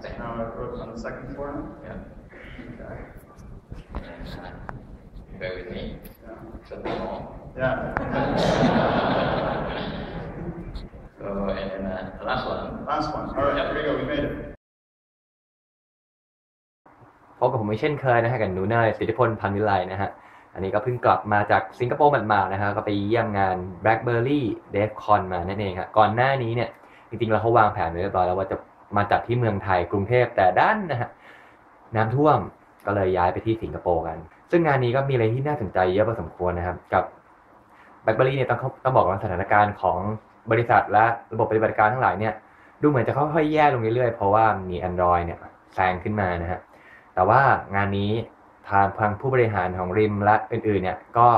Second. No, it on the second floor now? Yeah. Okay. And, uh, bear with me. Yeah. It's a bit long. Yeah. So, and then uh, the last one. Last one. All right, here we go. We made it. พบกับผมอีกเช่นเคยนะฮะกับหนูเนยสิทธิพลพันวิไลนะฮะ อันนี้ก็เพิ่งกลับมาจากสิงคโปร์หมาดๆนะฮะ ก็ไปเยี่ยมงาน BlackBerry DevCon มานั่นเองครับก่อนหน้านี้เนี่ย จริงๆ เราเขาวางแผนไว้เรียบร้อยแล้วว่าจะ มาจัดที่เมืองไทยกรุงเทพแต่ด้านนะฮะน้ำท่วมก็เลยย้ายไปที่สิงคโปร์กัน ซึ่งงานนี้ก็มีอะไรที่น่าสนใจเยอะพอสมควรนะครับ กับ BlackBerry เนี่ยต้องต้องบอกว่าสถานการณ์ของบริษัทและระบบปฏิบัติการทั้งหลายเนี่ย ดูเหมือนจะค่อยๆแย่ลงเรื่อยๆ เพราะว่ามี Android เนี่ยแซงขึ้นมานะฮะแต่ว่างานนี้ทางทางผู้บริหารของริมและอื่นๆ เนี่ยก็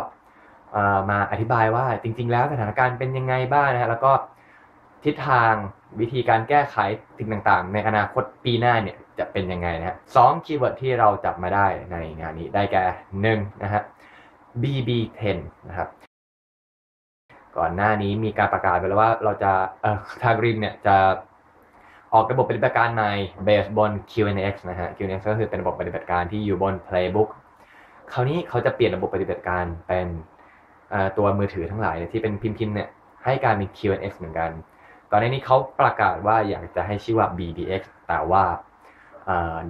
มาอธิบายว่าจริง ๆ แล้วสถานการณ์เป็นยังไงบ้างนะฮะแล้วก็ทิศทาง วิธีการแก้ไขสิ่งต่างๆ ในอนาคตปีหน้าเนี่ยจะเป็นยังไงนะฮะสองคีย์เวิร์ดที่เราจับมาได้ในงานนี้ได้แก่หนึ่งนะฮะ BB10 นะครับ ก่อนหน้านี้มีการประกาศไปแล้วว่าเราจะเอ่อทางริมเนี่ยจะออกระบบปฏิบัติการใหม่ based บน QNX นะฮะ QNX ก็คือเป็นระบบปฏิบัติการที่อยู่บน Playbook คราวนี้เขาจะเปลี่ยนระบบปฏิบัติการเป็นตัวมือถือทั้งหลายเนี่ยที่เป็นพิมพ์ๆเนี่ยให้การมี QNX เหมือนกัน ก่อนหน้านี้เขาประกาศว่าอยากจะให้ชื่อว่า BBX แต่ว่า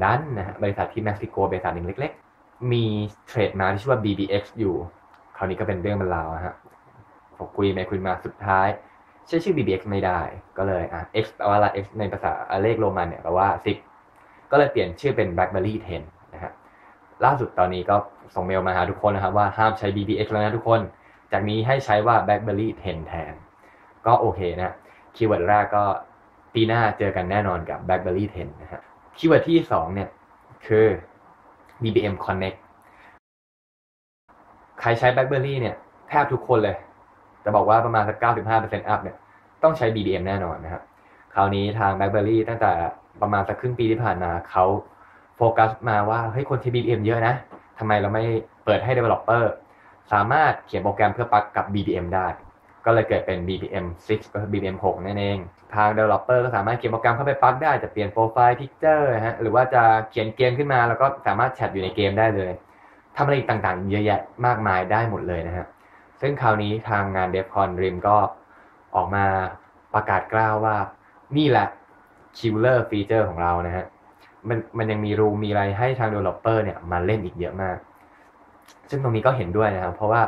ดันนะฮะบริษัทที่เม็กซิโกบริษัทหนึ่งเล็ก ๆ มีเทรดมาที่ชื่อว่า BBX อยู่ คราวนี้ก็เป็นเรื่องเป็นราวฮะผมคุยไปคุยมาสุดท้ายใช้ชื่อ BBX ไม่ได้ ก็เลยอะ X แปลว่าอะไร X ในภาษาเลขโรมันเนี่ยแปลว่า 10 ก็เลยเปลี่ยนชื่อเป็น BlackBerry 10 นะฮะล่าสุดตอนนี้ก็ส่งเมลมาหาทุกคนนะครับว่าห้ามใช้ BBX แล้วนะทุกคน จากนี้ให้ใช้ว่า BlackBerry 10 แทน ก็โอเคนะ คีย์เวิร์ดแรกก็ปีหน้าเจอกันแน่นอนกับ BlackBerry 10 นะฮะคีย์เวิร์ดที่2เนี่ย คือ BBM Connect ใครใช้ BlackBerry เนี่ย แทบทุกคนเลย จะบอกว่าประมาณสัก 95% up เนี่ย ต้องใช้ BBM แน่นอนนะครับ คราวนี้ทาง BlackBerry ตั้งแต่ประมาณสักครึ่งปีที่ผ่านมาเขาโฟกัสมาว่า เฮ้ย คนใช้ BBM เยอะนะทำไมเราไม่เปิดให้ developer สามารถเขียนโปรแกรมเพื่อปลักกับ BBM ได้ ก็เลยเกิดเป็น BBM 6 ก็คือ BBM 6 นั่นเอง ทาง developer ก็สามารถเขียนโปรแกรมเข้าไปปลักได้ จะเปลี่ยนโปรไฟล์ picture ฮะ หรือว่าจะเขียนเกมขึ้นมาแล้วก็สามารถแชทอยู่ในเกมได้เลย ทำอะไรอีกต่างๆ เยอะแยะมากมายได้หมดเลยนะฮะ ซึ่งคราวนี้ทางงาน DevCon ริมก็ออกมาประกาศกล้าวว่า นี่แหละ killer feature ของเรานะฮะ มันมันยังมีรูมีอะไรให้ทาง developer เนี่ยมาเล่นอีกเยอะมาก ซึ่งตรงนี้ก็เห็นด้วยนะครับ เพราะว่า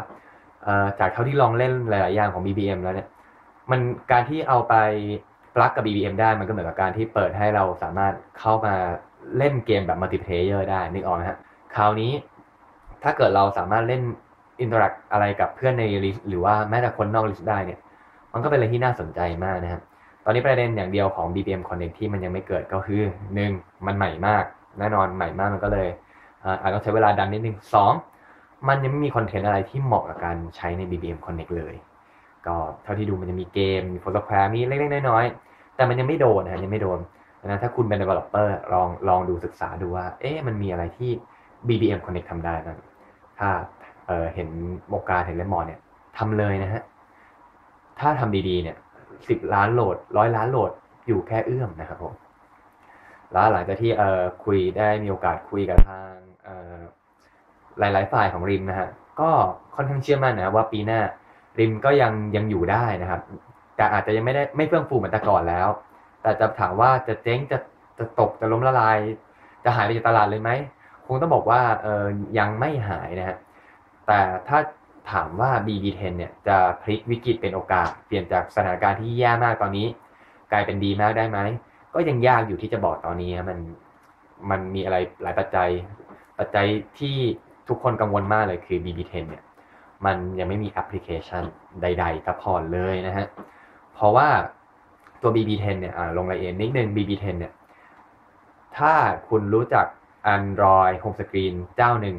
จากเท่าที่ลองเล่นหลาย ๆ อย่างของ BBM แล้วเนี่ย มันการที่เอาไปปลักกับ BBM ได้มันก็เหมือนกับการที่เปิดให้เราสามารถเข้ามาเล่นเกมแบบมัลติเพลเยอร์ได้นึกออกไหมฮะคราวนี้ถ้าเกิดเราสามารถเล่นอินเตอร์แอคอะไรกับเพื่อนในลิสต์หรือว่าแม้แต่คนนอกลิสต์ได้เนี่ย มันก็เป็นอะไรที่น่าสนใจมากนะครับตอนนี้ประเด็นอย่างเดียวของ BPM Connect ที่มันยังไม่เกิดก็คือ 1. มันใหม่มาก แน่นอนใหม่มากมันก็เลยอาอาจต้องใช้เวลาดันนิดนึง 2. มันยังไม่มีคอนเทนต์อะไรที่เหมาะกับการใช้ใน BPM Connect เลย ก็เท่าที่ดูมันจะมีเกม มีโฟโต้แคร์มีเล็กๆน้อยๆ แต่มันยังไม่โดนนะยังไม่โดนดังนั้นถ้าคุณเป็น developer ลองลองดูศึกษาดูว่า เอ๊ะมันมีอะไรที่ BBM Connect ทำได้บ้างถ้าเอ่อเห็นโมกาเห็นเลมอนเนี่ยทำเลยนะฮะ ถ้าทำดีๆเนี่ยสิบล้านโหลดร้อยล้านโหลดอยู่แค่เอื้อมนะครับผมแล้วหลังจากที่เอ่อคุยได้มีโอกาสคุยกับทาง หลายๆฝ่ายของริมนะฮะก็ค่อนข้างเชื่อมั่นนะว่าปีหน้าริมก็ยังยังอยู่ได้นะครับ แต่อาจจะยังไม่ได้ไม่เฟื่องฟูเหมือนแต่ก่อนแล้ว แต่จะถามว่าจะเจ๊งจะจะตกจะล้มละลาย จะหายไปจากตลาดเลยไหมคงต้องบอกว่าเออยังไม่หายนะฮะแต่ถ้าถามว่า BB10 เนี่ยจะพลิกวิกฤตเป็นโอกาส เปลี่ยนจากสถานการณ์ที่แย่มากตอนนี้ กลายเป็นดีมากได้ไหม ก็ยังยากอยู่ที่จะบอกตอนนี้มันมันมีอะไรหลายปัจจัย ปัจจัยที่ ทุกคนกังวลมากเลยคือ BB10 เนี่ย มันยังไม่มีแอปพลิเคชันใดๆซัพพอร์ตเลยนะฮะ เพราะว่าตัว BB10 เนี่ยอ่าลงรายละเอียดนิดนึง BB10 เนี่ย ถ้าคุณรู้จัก Android Home Screen เจ้าหนึ่ง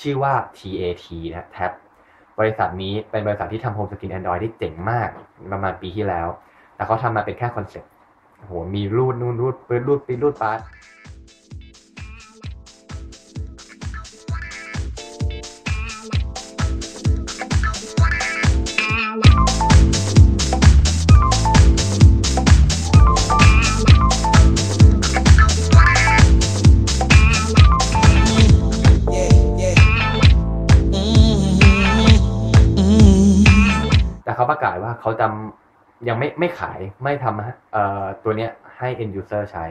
ชื่อว่า TAT นะ Tab บริษัทนี้เป็นบริษัทที่ทำ Home Screen Android ได้เจ๋งมากประมาณปีที่แล้ว แต่เขาทำมาเป็นแค่คอนเซ็ปต์โอ้โหมีรูดนู่นรูดปืนรูดปีนรูดปาร์ ตประกาศว่าเขาจะยังไม่ไม่ขายไม่ทำเอ่อตัวเนี้ยให้ end user ใช้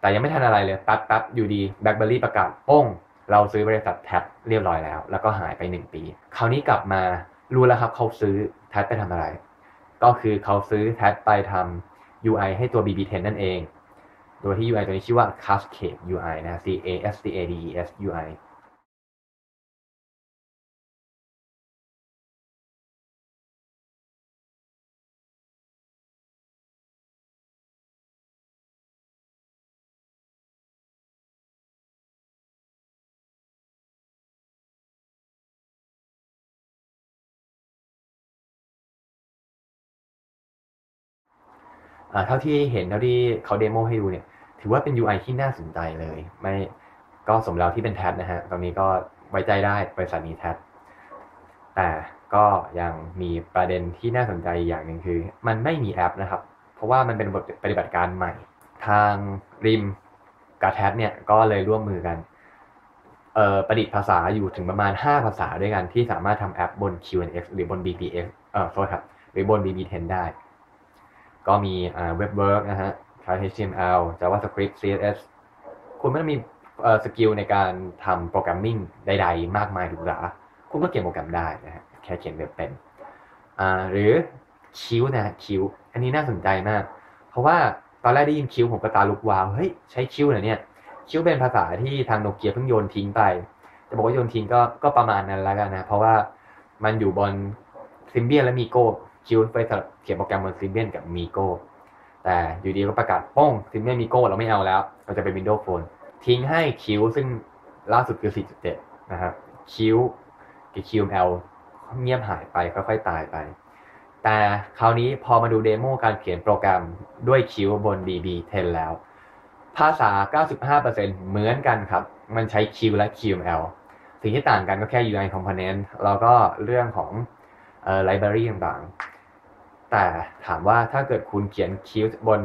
แต่ยังไม่ทันอะไรเลยแป๊บแป๊บอยู่ดี BlackBerry ประกาศโป้ง เราซื้อบริษัทแท็บเรียบร้อยแล้ว แล้วก็หายไปหนึ่งปี คราวนี้กลับมารู้แล้วครับเขาซื้อแท็บไปทำอะไร ก็คือเขาซื้อแท็บไปทำ UI ให้ตัว BB10 นั่นเอง โดยที่ UI ตัวนี้ชื่อว่า Cascade UI นะ C A S C A D E S UI เท่าที่เห็นเท่าที่เขาเดโมให้ดูเนี่ย ถือว่าเป็น UI ที่น่าสนใจเลย ไม่ก็สมแล้วที่เป็นแท็บนะฮะตรงนี้ก็ไว้ใจได้บริษัทนี้แท็บแต่ก็ยังมีประเด็นที่น่าสนใจอย่างหนึ่งคือ มันไม่มีแอปนะครับ เพราะว่ามันเป็นบทปฏิบัติการใหม่ ทางริมกับแท็บเนี่ยก็เลยร่วมมือกันเอ่อประดิษฐ์ภาษาอยู่ถึงประมาณ 5 ภาษาด้วยกันที่สามารถทำแอปบน QNX หรือบน BPX เอ่อโทษครับหรือบน BB10 ได้ ก็มีอ่า Web Work นะฮะ HTML JavaScript CSS คุณไม่ต้องมีเอ่อสกิลในการทำโปรแกรมมิ่งใดๆ มากมายหรูหราคุณก็เขียนโปรแกรมได้นะฮะแค่เขียนเว็บเป็นอ่าหรือคิวนะคิวอันนี้น่าสนใจมาก เพราะว่าตอนแรกได้ยินคิวผมก็ตาลุกวาวเฮ้ยใช้คิวเหรอเนี่ยคิวเป็นภาษาที่ทางโนเกียเพิ่งโยนทิ้งไป จะบอกว่าโยนทิ้งก็ก็ประมาณนั้นแล้วกันนะ เพราะว่ามันอยู่บนซิมเบียและมีโก้ คิวไปสำหรับเขียนโปรแกรมบนซิมเบียนกับมีโก้แต่อยู่ดีก็ประกาศป้องซิมเบียนมีโก้เราไม่เอาแล้ว เราจะเป็น Windows Phone ทิ้งให้คิวซึ่งล่าสุดคือ 4.7 นะครับคิวกับ QML เงียบหายไปค่อยๆตายไป แต่คราวนี้พอมาดูเดโมการเขียนโปรแกรมด้วยคิวบน DB10 แล้ว ภาษา 95%เหมือนกันครับ มันใช้ Q และ QML สิ่งที่ต่างกันก็แค่ UI component แล้วก็เรื่องของเอ่อ library ต่างๆ แต่ถามว่าถ้าเกิดคุณเขียน Q บน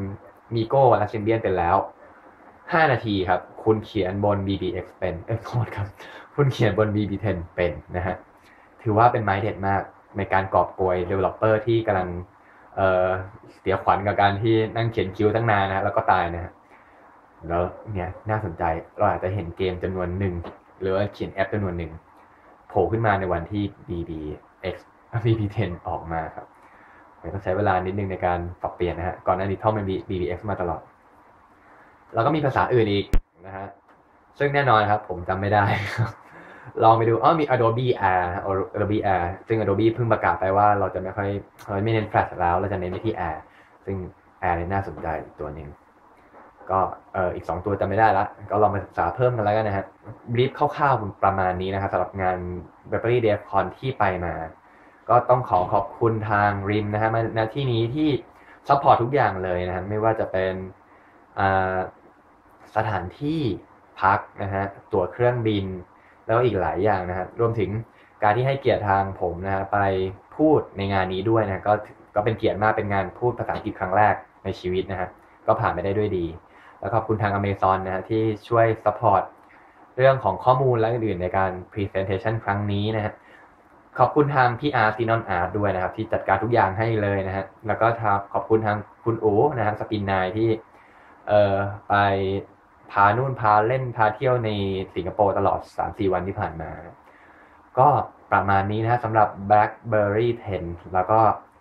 Migo และ Symbian เป็นแล้ว 5 นาทีครับ คุณเขียนบน BBX เป็น เอ้ยโทษครับ คุณเขียนบน BB10 เป็นนะฮะ ถือว่าเป็นไม้เด็ดมากในการกอบโกย developer ที่กำลังเเสียขวัญกับการที่นั่งเขียนคิวตั้งนานนะฮะแล้วก็ตายนะฮะแล้วเนี่ยน่าสนใจเราอาจจะเห็นเกมจำนวนหนึ่ง หรือว่าเขียนแอปจำนวนหนึ่งโผล่ขึ้นมาในวันที่ BBX BB10 ออกมาครับ ต้องใช้เวลานิดนึงในการปรับเปลี่ยนนะฮะก่อนหน้านี้ท่องเป็น BBX มาตลอด แล้วก็มีภาษาอื่นอีกนะฮะซึ่งแน่นอนครับ ผมจำไม่ได้ ลองไปดูอ๋อมี Adobe Air Adobe Air ซึ่ง Adobe เพิ่งประกาศไปว่าเราจะไม่ค่อยเราไม่เน้น Flash แล้ว เราจะเน้นไปที่ Air ซึ่ง Air เนี่ยน่าสนใจอีกตัวหนึ่งก็เอออีก 2 ตัวจำไม่ได้ละ ก็ลองไปศึกษาเพิ่มกันแล้วกันนะฮะบรีฟคร่าวๆประมาณนี้นะครับสำหรับงาน b a t t e r y d e v c o n ที่ไปมา ก็ต้องขอขอบคุณทางริมนะฮะมาณที่นี้ที่ซัพพอร์ตทุกอย่างเลยนะฮะไม่ว่าจะเป็นสถานที่พักนะฮะตั๋วเครื่องบิน แล้วอีกหลายอย่างนะฮะรวมถึงการที่ให้เกียรติทางผมนะฮะไปพูดในงานนี้ด้วยนะก็ก็เป็นเกียรติมากเป็นงานพูดภาษาอังกฤษครั้งแรกในชีวิตนะฮะก็ผ่านไปได้ด้วยดี แล้วขอบคุณทาง Amazon นะฮะที่ช่วยซัพพอร์ตเรื่องของข้อมูลและอื่นๆในการ Presentation ครั้งนี้นะฮะ ขอบคุณทางพี่อาร์ซีนอนอาร์ด้วยนะครับ ที่จัดการทุกอย่างให้เลยนะฮะแล้วก็ทขอบคุณทางคุณโอู๋นะฮะสปินนายที่เอ่อไปพานู่นพาเล่นพาเที่ยวในสิงคโปร์ตลอด 3-4 วันที่ผ่านมา ก็ประมาณนี้นะฮะสำหรับ BlackBerry 10 แล้วก็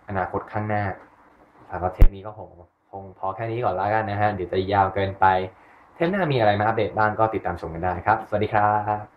อนาคตข้างหน้าสำหรับเทปนี้ก็คงคงพอแค่นี้ก่อนแล้วกันนะฮะ เดี๋ยวจะยาวเกินไป เทปหน้ามีอะไรมาอัปเดตบ้างก็ติดตามชมกันได้ครับ สวัสดีครับ